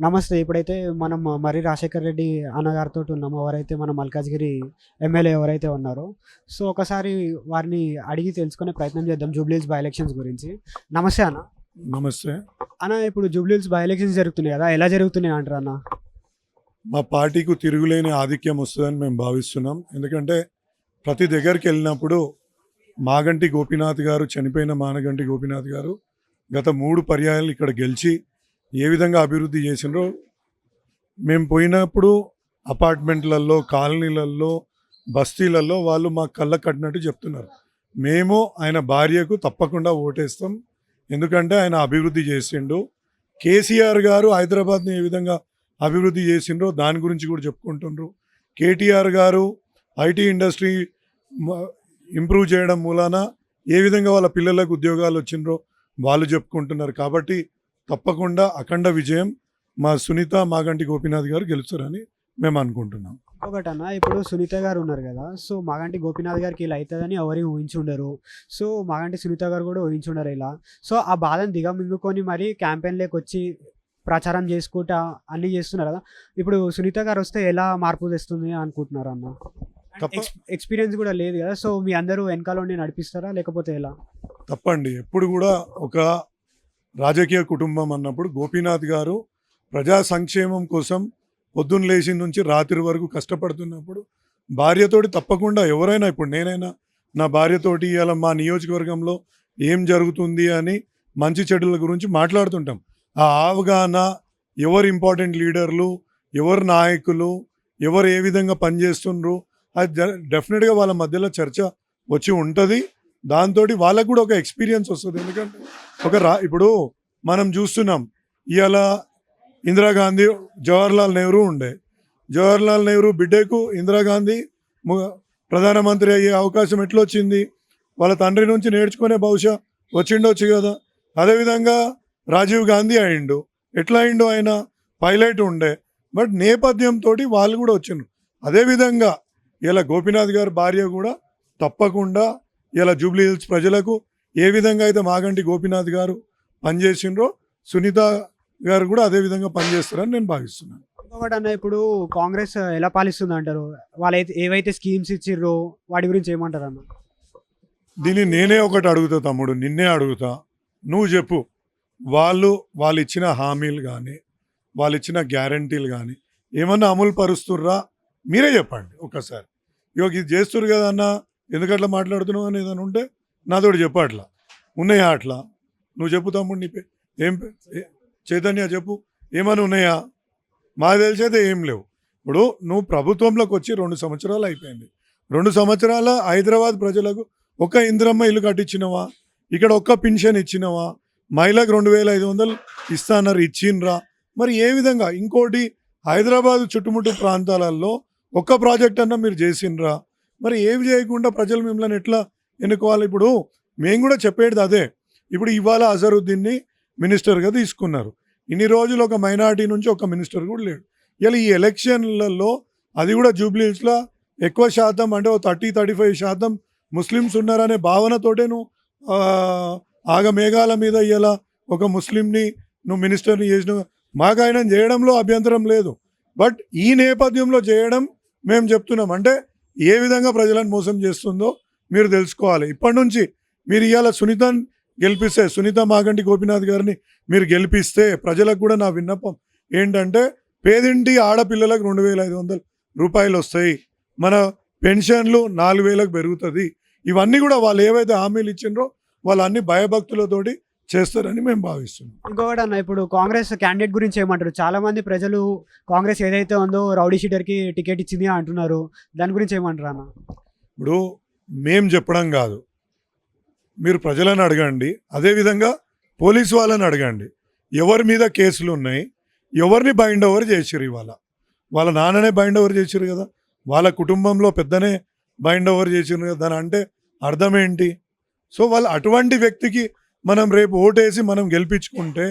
నమస్తే. ఇప్పుడైతే మనం మరి రాజశేఖర్ రెడ్డి అన్నగారితో ఉన్నాము ఎవరైతే మన మల్కాజ్గిరి ఎమ్మెల్యే ఎవరైతే ఉన్నారో. సో ఒకసారి వారిని అడిగి తెలుసుకునే ప్రయత్నం చేద్దాం జూబ్లీహిల్స్ బై ఎలక్షన్స్ గురించి. నమస్తే అన్న. నమస్తే. అన్న ఇప్పుడు జూబ్లీహిల్స్ బై ఎలక్షన్స్ జరుగుతున్నాయి కదా. ఎలా జరుగుతున్నాయి అంటారు అన్న? మా పార్టీకు తిరుగులేని ఆధిక్యం వస్తుందని మేము భావిస్తున్నాం. ఎందుకంటే ప్రతి దగ్గరికి వెళ్ళినప్పుడు మాగంటి గోపీనాథ్ గారు చనిపోయిన మానగంటి గోపీనాథ్ గారు గత మూడు పర్యాయాలు ఇక్కడ గెలిచి ఏ విధంగా అభివృద్ధి చేసినారో మేము పోయినప్పుడు అపార్ట్మెంట్లలో కాలనీలలో బస్తీలలో వాళ్ళు మా కళ్ళ కట్టినట్టు చెప్తున్నారు. మేము ఆయన భార్యకు తప్పకుండా ఓటేస్తాం. ఎందుకంటే ఆయన అభివృద్ధి చేసిండు. కేసీఆర్ గారు హైదరాబాద్ని ఏ విధంగా అభివృద్ధి చేసిండ్రో దాని గురించి కూడా చెప్పుకుంటుండ్రు. కేటీఆర్ గారు ఐటీ ఇండస్ట్రీ ఇంప్రూవ్ చేయడం మూలాన ఏ విధంగా వాళ్ళ పిల్లలకు ఉద్యోగాలు వచ్చిండ్రో వాళ్ళు చెప్పుకుంటున్నారు. కాబట్టి తప్పకుండా అఖండ విజయం మా సునీత మాగంటి గోపీనాథ్ గారు గెలుస్తారని మేము అనుకుంటున్నాం. ఒకటి అన్న ఇప్పుడు సునీత గారు ఉన్నారు కదా సో మాగంటి గోపీనాథ్ గారికి ఇలా అవుతుందని ఎవరు ఊహించుండరు. సో మాగంటి సునీత గారు కూడా ఊహించుండరు ఇలా. సో ఆ బాధను దిగమింగుకొని మరి క్యాంపెయిన్లోకి వచ్చి ప్రచారం చేసుకుంటా అన్నీ చేస్తున్నారు కదా ఇప్పుడు సునీత గారు వస్తే ఎలా మార్పు తెస్తుంది అనుకుంటున్నారు అన్న? తప్ప- ఎక్స్పీరియన్స్ కూడా లేదు కదా సో మీ అందరూ వెనకాల ఉండి నడిపిస్తారా లేకపోతే ఎలా? తప్పండి ఎప్పుడు కూడా ఒక రాజకీయ కుటుంబం అన్నప్పుడు గోపీనాథ్ గారు ప్రజా సంక్షేమం కోసం పొద్దున్న లేచి నుంచి రాత్రి వరకు కష్టపడుతున్నప్పుడు భార్యతోటి తప్పకుండా ఎవరైనా ఇప్పుడు నేనైనా నా భార్యతోటి ఇలా మా నియోజకవర్గంలో ఏం జరుగుతుంది అని మంచి చెడుల గురించి మాట్లాడుతుంటాం. ఆ అవగాహన ఎవరు ఇంపార్టెంట్ లీడర్లు ఎవరు నాయకులు ఎవరు ఏ విధంగా పనిచేస్తుండ్రు అది డెఫినెట్గా వాళ్ళ మధ్యలో చర్చ వచ్చి ఉంటుంది. దాంతో వాళ్ళకు కూడా ఒక ఎక్స్పీరియన్స్ వస్తుంది. ఎందుకంటే ఒక రా ఇప్పుడు మనం చూస్తున్నాం ఇవాళ ఇందిరాగాంధీ జవహర్లాల్ నెహ్రూ ఉండే. జవహర్లాల్ నెహ్రూ బిడ్డకు ఇందిరాగాంధీ ప్రధానమంత్రి అయ్యే అవకాశం ఎట్లొచ్చింది? వాళ్ళ తండ్రి నుంచి నేర్చుకునే బహుశా వచ్చిండొచ్చు కదా. అదేవిధంగా రాజీవ్ గాంధీ అయిండు. ఎట్లా అయిండు ఆయన? పైలట్ ఉండే. బట్ నేపథ్యంతో వాళ్ళు కూడా వచ్చిండ్రు. అదేవిధంగా ఇలా గోపీనాథ్ గారి భార్య కూడా తప్పకుండా ఇలా జూబ్లీ హిల్స్ ప్రజలకు ఏ విధంగా అయితే మాగంటి గోపీనాథ్ గారు పనిచేసిండ్రో సునీత గారు కూడా అదే విధంగా పనిచేస్తారని నేను భావిస్తున్నాను. ఇంకొకటి అన్న ఇప్పుడు కాంగ్రెస్ ఎలా పాలిస్తుంది అంటారు? వాళ్ళైతే ఏవైతే స్కీమ్స్ ఇచ్చిర్రో వాటి గురించి ఏమంటారు అన్న దీన్ని నేనే ఒకటి అడుగుతా తమ్ముడు నిన్నే అడుగుతా. నువ్వు చెప్పు. వాళ్ళు వాళ్ళు ఇచ్చిన హామీలు కానీ వాళ్ళు ఇచ్చిన గ్యారంటీలు కానీ ఏమన్నా అమలు పరుస్తుర్రా? మీరే చెప్పండి ఒక్కసారి ఇವಾಗ ఇది చేస్తురు కదా అన్న ఎందుకట్లా మాట్లాడుతున్నావు అని ఏదైనా ఉంటే నాతోటి చెప్పు అట్లా. ఉన్నాయా అట్లా? నువ్వు చెప్పు తమ్ముడు నీ ఏం చైతన్య చెప్పు. ఏమని ఉన్నాయా? మాకు తెలిసేదే ఏం లేవు. ఇప్పుడు నువ్వు ప్రభుత్వంలోకి వచ్చి రెండు సంవత్సరాలు అయిపోయింది. రెండు సంవత్సరాల హైదరాబాద్ ప్రజలకు ఒక ఇంద్రమ్మ ఇల్లు కట్టించినవా? ఇక్కడ ఒక్క పెన్షన్ ఇచ్చినవా? మహిళకు రెండు వేల ఐదు వందలు ఇస్తాన్నారు ఇచ్చిండ్రా. మరి ఏ విధంగా? ఇంకోటి హైదరాబాద్ చుట్టుముట్టు ప్రాంతాలలో ఒక్క ప్రాజెక్ట్ అన్నా మీరు చేసిండ్రా? మరి ఏవి చేయకుండా ప్రజలు మిమ్మల్ని ఎట్లా ఎన్నుకోవాలి? ఇప్పుడు మేము కూడా చెప్పేది అదే. ఇప్పుడు ఇవాళ అజరుద్దీన్ని మినిస్టర్గా తీసుకున్నారు. ఇన్ని రోజులు ఒక మైనార్టీ నుంచి ఒక మినిస్టర్ కూడా లేడు. ఇలా ఈ ఎలక్షన్లలో అది కూడా జూబ్లీస్లో ఎక్కువ శాతం అంటే ఓ థర్టీ థర్టీ ఫైవ్ శాతం ముస్లిమ్స్ ఉన్నారనే భావనతోటే నువ్వు ఆగమేఘాల మీద ఇలా ఒక ముస్లింని నువ్వు మినిస్టర్ని చేసిన మాకు ఆయన చేయడంలో అభ్యంతరం లేదు. బట్ ఈ నేపథ్యంలో చేయడం మేము చెప్తున్నాం. అంటే ఏ విధంగా ప్రజలను మోసం చేస్తుందో మీరు తెలుసుకోవాలి. ఇప్పటి నుంచి మీరు ఇవాళ సునీతని గెలిపిస్తే సునీత మాగంటి గోపీనాథ్ గారిని మీరు గెలిపిస్తే ప్రజలకు కూడా నా విన్నపం ఏంటంటే పేదింటి ఆడపిల్లలకు రెండు వేల ఐదు వందలు రూపాయలు వస్తాయి. మన పెన్షన్లు నాలుగు వేలకు పెరుగుతుంది. ఇవన్నీ కూడా వాళ్ళు ఏవైతే హామీలు ఇచ్చిండ్రో వాళ్ళు అన్ని భయభక్తులతోటి చేస్తారని మేము భావిస్తున్నాం. ఇంకొకటి అన్న ఇప్పుడు కాంగ్రెస్ క్యాండిడేట్ గురించి ఏమంటారు? చాలా మంది ప్రజలు కాంగ్రెస్ ఏదైతే ఉందో రౌడీ షీటర్కి టికెట్ ఇచ్చింది అంటున్నారు. దాని గురించి ఏమంటారు అన్న? ఇప్పుడు మేం చెప్పడం కాదు. మీరు ప్రజలను అడగండి. అదేవిధంగా పోలీసు వాళ్ళని అడగండి. ఎవరి మీద కేసులు ఉన్నాయి? ఎవరిని బైండ్ ఓవర్ చేసిరు ఇవాళ? వాళ్ళ నాన్ననే బైండ్ ఓవర్ చేసిరు కదా? వాళ్ళ కుటుంబంలో పెద్దనే బైండ్ ఓవర్ చేసిరు కదా? దాని అంటే అర్థం ఏంటి? సో వాళ్ళు అటువంటి వ్యక్తికి మనం రేపు ఓటేసి మనం గెలిపించుకుంటే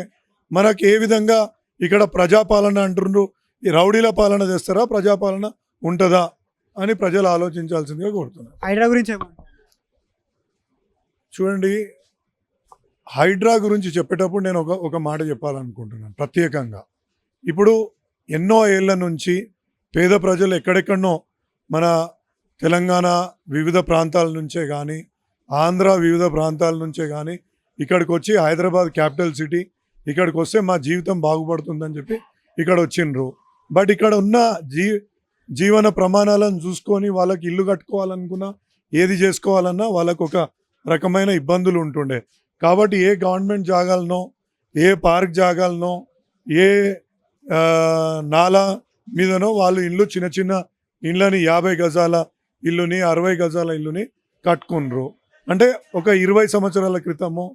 మనకి ఏ విధంగా ఇక్కడ ప్రజాపాలన అంటుండ్రు? ఈ రౌడీల పాలన చేస్తారా? ప్రజాపాలన ఉంటుందా? అని ప్రజలు ఆలోచించాల్సిందిగా కోరుతున్నాను. హైడ్రా గురించి చూడండి హైడ్రా గురించి చెప్పేటప్పుడు నేను ఒక ఒక మాట చెప్పాలనుకుంటున్నాను ప్రత్యేకంగా. ఇప్పుడు ఎన్నో ఏళ్ళ నుంచి పేద ప్రజలు ఎక్కడెక్కడనో మన తెలంగాణ వివిధ ప్రాంతాల నుంచే కానీ ఆంధ్ర వివిధ ప్రాంతాల నుంచే కానీ ఇక్కడికి వచ్చి హైదరాబాద్ క్యాపిటల్ సిటీ ఇక్కడికి వస్తే మా జీవితం బాగుపడుతుందని చెప్పి ఇక్కడ వచ్చిండ్రు బట్ ఇక్కడ ఉన్న జీ జీవన ప్రమాణాలను చూసుకొని వాళ్ళకి ఇల్లు కట్టుకోవాలనుకున్నా ఏది చేసుకోవాలన్నా వాళ్ళకు ఒక రకమైన ఇబ్బందులు ఉంటుండే. కాబట్టి ఏ గవర్నమెంట్ జాగాలనో ఏ పార్క్ జాగాలనో ఏ నాలా మీదనో వాళ్ళు ఇల్లు చిన్న చిన్న ఇళ్ళని యాభై గజాల ఇల్లుని అరవై గజాల ఇల్లుని కట్టుకున్నారు అంటే ఒక ఇరవై సంవత్సరాల క్రితము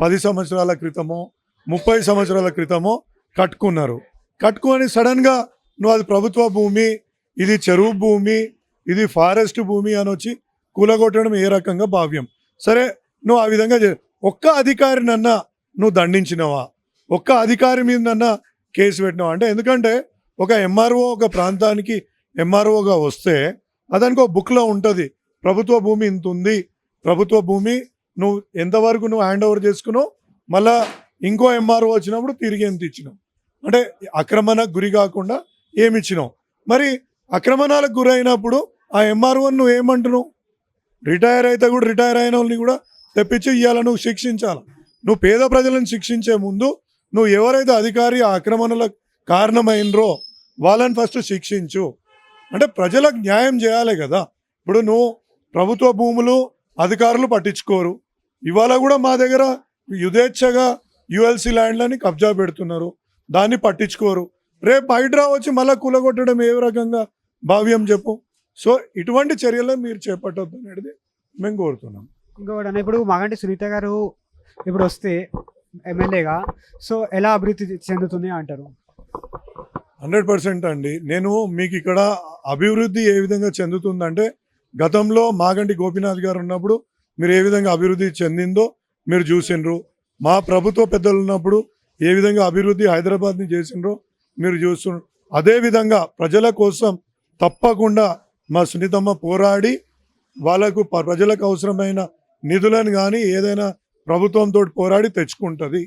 పది సంవత్సరాల క్రితమో ముప్పై సంవత్సరాల క్రితమో కట్టుకున్నారు. కట్టుకొని సడన్గా నువ్వు అది ప్రభుత్వ భూమి ఇది చెరువు భూమి ఇది ఫారెస్ట్ భూమి అని వచ్చి కూలగొట్టడం ఏ రకంగా భావ్యం? సరే నువ్వు ఆ విధంగా చే ఒక్క అధికారినన్నా నువ్వు దండించినవా? ఒక్క అధికారి మీదనన్నా కేసు పెట్టినావా? అంటే ఎందుకంటే ఒక ఎంఆర్ఓ ఒక ప్రాంతానికి ఎంఆర్ఓగా వస్తే అదానికి ఒక బుక్లో ఉంటుంది ప్రభుత్వ భూమి ఇంత ఉంది ప్రభుత్వ భూమి నువ్వు ఎంతవరకు నువ్వు హ్యాండ్ ఓవర్ చేసుకున్నావు? మళ్ళా ఇంకో ఎంఆర్ఓ వచ్చినప్పుడు తిరిగి ఎంత ఇచ్చినావు? అంటే అక్రమణకు గురి కాకుండా ఏమి ఇచ్చినావు? మరి అక్రమణాలకు గురైనప్పుడు ఆ ఎంఆర్ఓ నువ్వు ఏమంటున్నావు? రిటైర్ అయితే కూడా రిటైర్ అయిన వాళ్ళని కూడా తెప్పించి ఇవాళ నువ్వు శిక్షించాలి? నువ్వు పేద ప్రజలను శిక్షించే ముందు నువ్వు ఎవరైతే అధికారి ఆ ఆక్రమణలకు కారణమైనరో వాళ్ళని ఫస్ట్ శిక్షించు. అంటే ప్రజలకు న్యాయం చేయాలి కదా? ఇప్పుడు నువ్వు ప్రభుత్వ భూములు అధికారులు పట్టించుకోరు. ఇవాళ కూడా మా దగ్గర యుధేచ్ఛగా యుఎల్సి ల్యాండ్లని కబ్జా పెడుతున్నారు. దాన్ని పట్టించుకోరు. రేపు హైడ్రా వచ్చి మళ్ళీ కూలగొట్టడం ఏ రకంగా భావ్యం చెప్పు? సో ఇటువంటి చర్యలు మీరు చేపట్టొద్దు అనేది మేము కోరుతున్నాం. అన్న ఇప్పుడు మాగంటి సునీత గారు ఇప్పుడు వస్తే ఎమ్మెల్యేగా సో ఎలా అభివృద్ధి చెందుతుంది అంటారు? హండ్రెడ్ పర్సెంట్ అండి. నేను మీకు ఇక్కడ అభివృద్ధి ఏ విధంగా చెందుతుందంటే గతంలో మాగంటి గోపీనాథ్ గారు ఉన్నప్పుడు మీరు ఏ విధంగా అభివృద్ధి చెందిందో మీరు చూసిండ్రు. మా ప్రభుత్వ పెద్దలు ఉన్నప్పుడు ఏ విధంగా అభివృద్ధి హైదరాబాద్ని చేసిండ్రో మీరు చూస్తున్నారు అదే విధంగా ప్రజల కోసం తప్పకుండా మా సునీతమ్మ పోరాడి వాళ్ళకు ప్రజలకు అవసరమైన నిధులను కానీ ఏదైనా ప్రభుత్వంతో పోరాడి తెచ్చుకుంటుంది.